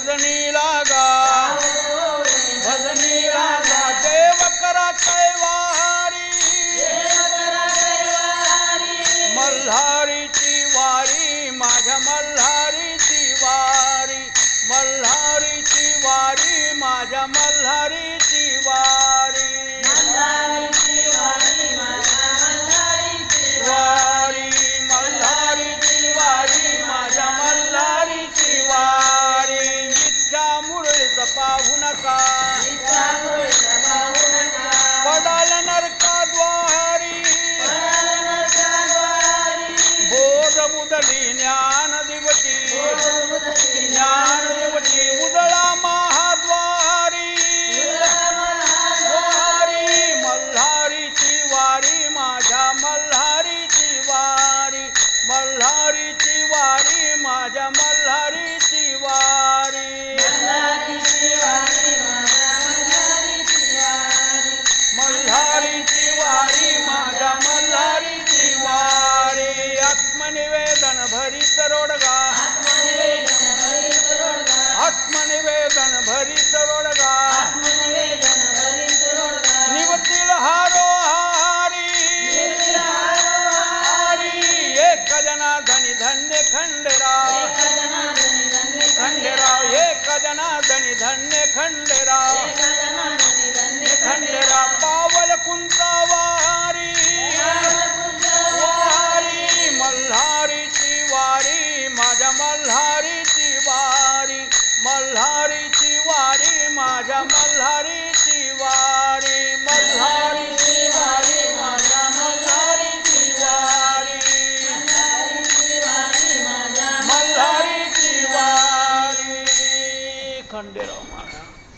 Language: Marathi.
भजनी लागा भजनी लागा देव करा कैवारी मल्हारीची वारी माझ्या मल्हारी तरोडगा आत्मनिवेदन भरी तरोडगा मल्हारी तिवारी मल्हारी तिवारी माझ्या मल्हारी तिवारी. मल्हारी तिवारी. खंडेराव महाराज.